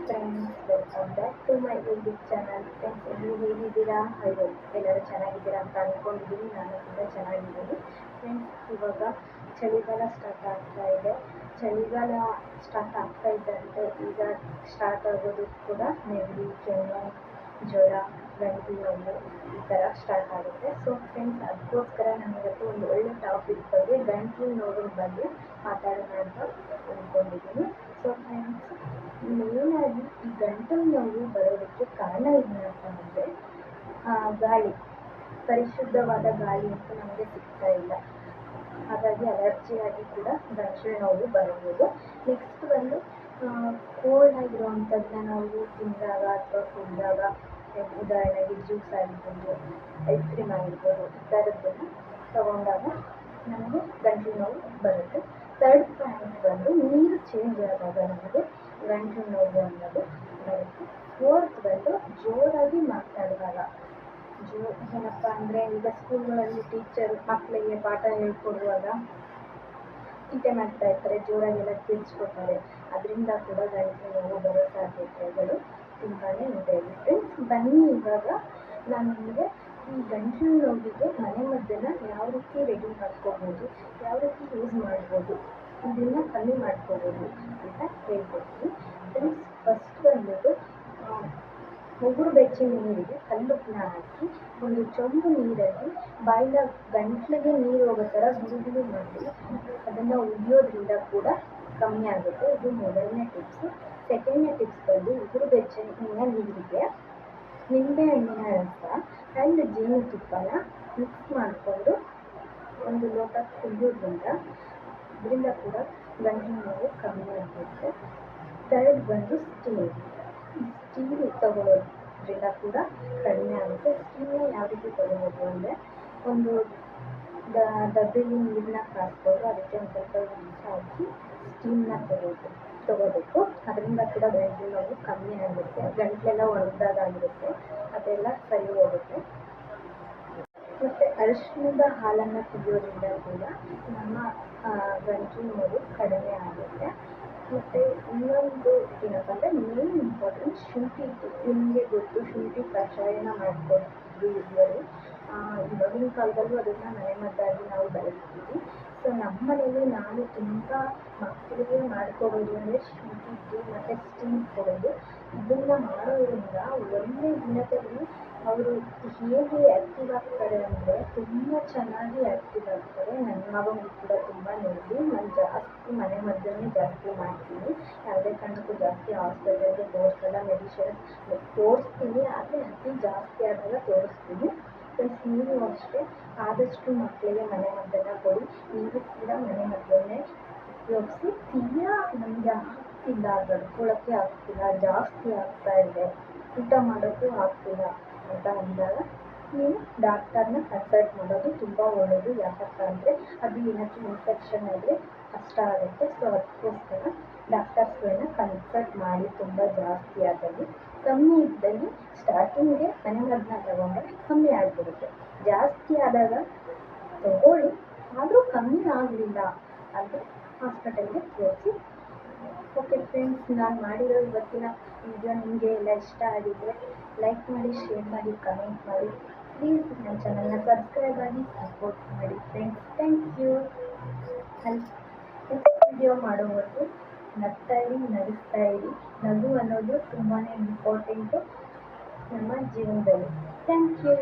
Friends welcome back to my YouTube channel friends ಎಲ್ಲರೂ ಎಲ್ಲರೂ ಚೆನ್ನಾಗಿದ್ದೀರಾ ಅಂತ ಅಂದ್ಕೊಂಡಿದ್ದೀನಿ ನಾನು ಕೂಡ ಚೆನ್ನಾಗಿದ್ದೀನಿ ಫ್ರೆಂಡ್ಸ್ ಇವಾಗ ಚಳಿಗಾಲ ಸ್ಟಾರ್ಟ್ ಆಗ್ತಾ ಇದೆ ಚಳಿಗಾಲ ಸ್ಟಾರ್ಟ್ ಆಗ್ತಾ ಇದ್ದಂತೆ ಈಗ ಸ್ಟಾರ್ಟ್ ಆಗೋದು ಕೂಡ ನೆಗಡಿ ಕೆಮ್ಮು ಜ್ವರ ಗಂಟಿ ಒಂದು ಈ ಥರ ಸ್ಟಾರ್ಟ್ ಆಗುತ್ತೆ ಸೊ ಫ್ರೆಂಡ್ಸ್ ಅದಕ್ಕೋಸ್ಕರ ನಾನು ಒಂದು ಒಳ್ಳೆ ಟಾಪಿಕ್ ಬಗ್ಗೆ ಗಂಟಲು ನೋಡೋದ್ರ ಬಗ್ಗೆ ಮಾತಾಡೋಣ ಅಂತ ಅಂದ್ಕೊಂಡಿದ್ದೀನಿ ಸೊ ಫ್ರೆಂಡ್ಸ್ ಮೇಯ್ನಾಗಿ ಈ ಗಂಟಲು ನೋವು ಬರೋದಕ್ಕೆ ಕಾರಣ ಏನಪ್ಪ ಅಂದರೆ ಗಾಳಿ ಪರಿಶುದ್ಧವಾದ ಗಾಳಿ ಅಂತ ನಮಗೆ ಸಿಗ್ತಾ ಇಲ್ಲ ಹಾಗಾಗಿ ಅಲರ್ಜಿಯಾಗಿ ಕೂಡ ಗಂಟಲು ನೋವು ಬರಬಹುದು ನೆಕ್ಸ್ಟ್ ಬಂದು ಕೋಲ್ಡ್ ಆಗಿರುವಂಥದ್ದನ್ನ ನಾವು ತಿಂದಾಗ ಅಥವಾ ಕುಡಿದಾಗ ಉದಾಹರಣೆಗೆ ಜ್ಯೂಸ್ ಆಗಿರ್ಬೋದು ಐಸ್ ಕ್ರೀಮ್ ಆಗಿರ್ಬೋದು ಈ ಥರದ್ದನ್ನು ತಗೊಂಡಾಗ ನಮಗೆ ಗಂಟಲು ನೋವು ಬರುತ್ತೆ ಥರ್ಡ್ ಪಾಯಿಂಟ್ ಬಂದು ನೀರು ಚೇಂಜ್ ಆದಾಗ ನಮಗೆ ಗಂಟು ನೋವು ಅನ್ನೋದು ಬರುತ್ತೆ. ಫೋರ್ತ್ ಬಂದು ಜೋರಾಗಿ ಮಾತನಾಡಿದಾಗ ಜೋ, ಏನಪ್ಪ ಅಂದರೆ ಈಗ ಸ್ಕೂಲ್ಗಳಲ್ಲಿ ಟೀಚರ್ ಮಕ್ಕಳಿಗೆ ಪಾಠ ಹೇಳ್ಕೊಡುವಾಗ ಚಿಂತೆ ಮಾಡ್ತಾ ಇರ್ತಾರೆ, ಜೋರಾಗೆಲ್ಲ ತಿಳಿಸ್ಕೊಡ್ತಾರೆ. ಅದರಿಂದ ಕೂಡ ಗಂಟಲು ನೋವು ಬರೋ ಸಾಧ್ಯತೆಗಳು ತುಂಬಾ ಇದೆ. ಫ್ರೆಂಡ್ಸ್ ಬನ್ನಿ ಇವಾಗ. ನಾನು ನಿಮಗೆ ಗಂಟಲು ನೋವಿಗೆ ಮನೆ ಮದ್ದನ್ನು ಯಾವ ರೀತಿ ರೆಡಿ ಮಾಡ್ಕೋಬೋದು ಯಾವ ರೀತಿ ಯೂಸ್ ಮಾಡ್ಬೋದು, ಇದನ್ನು ಕಮ್ಮಿ ಮಾಡ್ಕೋಬೋದು ಅಂತ ಹೇಳ್ಕೊಡ್ತೀನಿ. ಫ್ರೆಂಡ್ಸ್ ಫಸ್ಟ್ ಬಂದ್ಬಿಟ್ಟು ಉಗುರು ಬೆಚ್ಚಿನ ನೀರಿಗೆ ಕಲ್ಲುಪ್ಪನ ಹಾಕಿ, ಒಂದು ಚೊಂಬು ನೀರಲ್ಲಿ ಬಾಯಿನ ಗಂಟ್ಲಿಗೆ ನೀರು ಹೋಗೋ ಥರ ಗುಡು ಗುಡು ಮಾಡಿ ಅದನ್ನು ಉಗಿಯೋದ್ರಿಂದ ಕೂಡ ಕಮ್ಮಿ ಆಗುತ್ತೆ. ಇದು ಮೊದಲನೇ ಟಿಪ್ಸು ಸೆಕೆಂಡ್ನೇ ಟಿಪ್ಸ್ ಬಂದು ಉಗುರು ಬೆಚ್ಚಿನ ನೀರಿಗೆ ನಿಂಬೆಹಣ್ಣಿನ ರಸ. ಆ್ಯಂಡ್ ಜೇನುತುಪ್ಪನ ಮಿಕ್ಸ್ ಮಾಡಿಕೊಂಡು ಒಂದು ಲೋಟ ಕುಡಿಯೋದ್ರಿಂದ ಇದರಿಂದ ಕೂಡ ಗಂಟಲು ನೋವು ಕಮ್ಮಿ ಆಗುತ್ತೆ. ಥರ್ಡ್ ಬಂದು ಸ್ಟೀಲ್ ಸ್ಟೀಲ್ ತಗೊಳ್ಳೋದ್ರಿಂದ ಕೂಡ ಕಡಿಮೆ ಆಗುತ್ತೆ. ಸ್ಟೀಲ್ನ ಯಾವ ರೀತಿ ತಗೊಳ್ಳೋದು ಅಂದರೆ ಒಂದು ದ ಡಬ್ಬಿಲಿ ನೀರನ್ನ ಕಾಸ್ಕೊಂಡು ಅದಕ್ಕೆ ಒಂದು ಸ್ವಲ್ಪ ನೀರು ಹಾಕಿ ಸ್ಟೀಮ್ನ ತಗೋದು ತಗೋಬೇಕು ಅದರಿಂದ ಕೂಡ ಗಂಟಲು ನೋವು ಕಮ್ಮಿ ಆಗುತ್ತೆ ಗಂಟಲೆಲ್ಲ ಒಣಗ್ದಾಗಿರುತ್ತೆ ಅದೆಲ್ಲ ಸರಿ ಹೋಗುತ್ತೆ. ಮತ್ತು ಅರಿಶಿಣದ ಹಾಲನ್ನು ಕುಡಿಯೋದ್ರಿಂದ ಕೂಡ ನಮ್ಮ ಗಂಟಲು ನೋವು ಕಡಿಮೆ ಆಗುತ್ತೆ. ಮತ್ತು ಇನ್ನೊಂದು ಏನಪ್ಪ ಅಂದರೆ ಮೇನ್ ಇಂಪಾರ್ಟೆಂಟ್ ಶುಂಠಿ ನಿಮಗೆ ಗೊತ್ತು ಶುಂಠಿ ಕಷಾಯನ ಮಾಡಿಕೊಡ್ತಿದ್ರು ಹಿರಿಯರು ಇವಾಗಿನ ಕಾಲದಲ್ಲೂ ಅದನ್ನು ಮನೆಮದ್ದಾಗಿ ನಾವು ಬಳಸ್ತೀವಿ ಸೊ ನಮ್ಮ ಮನೇಲಿ ನಾನು ತುಂಬ ಮಕ್ಕಳಿಗೆ ಮಾಡ್ಕೊಡೋದು ಅಂದರೆ ಶುಂಠಿ ಟೀ ಮತ್ತು ಸ್ಟೀಮ್ ಕೊಡೋದು. ಇದನ್ನು ಮಾಡೋದ್ರಿಂದ ಒಂದೇ ದಿನದಲ್ಲಿ ಅವರು ಹೇಗೆ ಆ್ಯಕ್ಟಿವ್ ಆಗ್ತಾರೆ ಅಂದರೆ ತುಂಬ ಚೆನ್ನಾಗಿ ಆ್ಯಕ್ಟಿವ್ ಆಗ್ತಾರೆ. ನನ್ನ ಮಗನಿಗೂ ಕೂಡ ತುಂಬ ನೋಡಿ. ನಾನು ಜಾಸ್ತಿ ಮನೆ ಮದ್ದನ್ನೇ ಜಾಸ್ತಿ ಮಾಡ್ತೀನಿ. ಯಾವುದೇ ಕಾರಣಕ್ಕೂ ಜಾಸ್ತಿ ಹಾಸ್ಪಿಟಲ್ಗೆ ತೋರಿಸಲ್ಲ ಮೆಡಿಷನ್ ತೋರಿಸ್ತೀನಿ ಆದರೆ ಅತಿ ಜಾಸ್ತಿ ಆದಾಗ ತೋರಿಸ್ತೀನಿ. ಪ್ಲಸ್ ನೀವು ಅಷ್ಟೇ ಆದಷ್ಟು ಮಕ್ಕಳಿಗೆ ಮನೆ ಮದ್ದನ್ನು ಕೊಡಿ. ನೀವು ಕೂಡ ಮನೆ ಮದ್ದನ್ನೇ ಉಪಯೋಗಿಸಿ. ತೀರಾ ನಮಗೆ ಆಗ್ತಿಲ್ಲ ತಡ್ಕೊಳಕ್ಕೆ ಆಗ್ತಿಲ್ಲ, ಜಾಸ್ತಿ ಆಗ್ತಾ ಇದೆ. ಊಟ ಮಾಡೋಕ್ಕೂ ಆಗ್ತಿಲ್ಲ ಅಂತ ಅಂದಾಗ ನೀವು ಡಾಕ್ಟರ್ನ ಕನ್ಸಲ್ಟ್ ಮಾಡೋದು ತುಂಬ ಒಳ್ಳೆಯದು ಯಾಕಪ್ಪ ಅಂದರೆ ಅದು ಏನಾದರೂ ಇನ್ಫೆಕ್ಷನ್ ಆದರೆ ಕಷ್ಟ ಆಗುತ್ತೆ. ಸೊ ಅದಕ್ಕೋಸ್ಕರ ಡಾಕ್ಟರ್ಸ್ಗಳನ್ನ ಕನ್ಸಲ್ಟ್ ಮಾಡಿ ತುಂಬ ಜಾಸ್ತಿ ಆದಲ್ಲಿ ಕಮ್ಮಿ ಇದ್ದಲ್ಲಿ ಸ್ಟಾರ್ಟಿಂಗ್ಗೆ ಮನೆಮದ್ದನ್ನ ತಗೊಂಡ್ರೆ ಕಮ್ಮಿ ಆಗಿಬಿಡುತ್ತೆ. ಜಾಸ್ತಿ ಆದಾಗ ತಗೊಳ್ಳಿ, ಆದರೂ ಕಮ್ಮಿ ಆಗಲಿಲ್ಲ ಅಂದರೆ ಹಾಸ್ಪಿಟಲ್ಗೆ ತೋರಿಸಿ ಓಕೆ ಫ್ರೆಂಡ್ಸ್ ನಾನು ಮಾಡಿರೋ ಇವತ್ತಿನ ವಿಡಿಯೋ ನಿಮಗೆ ಎಲ್ಲ ಇಷ್ಟ ಆಗಿದ್ದರೆ ಲೈಕ್ ಮಾಡಿ ಶೇರ್ ಮಾಡಿ ಕಮೆಂಟ್ ಮಾಡಿ. ಪ್ಲೀಸ್ ನನ್ನ ಚಾನಲ್ನ ಸಬ್ಸ್ಕ್ರೈಬ್ ಆಗಿ ಸಪೋರ್ಟ್ ಮಾಡಿ. Friends thank you next video ಮಾಡೋವರೆಗೂ ನಗ್ತಾ ಇರಿ ನಗಿಸ್ತಾ ಇರಿ. ನಗು ಅನ್ನೋದು ತುಂಬಾ ಇಂಪಾರ್ಟೆಂಟು ನಮ್ಮ ಜೀವನದಲ್ಲಿ. Thank you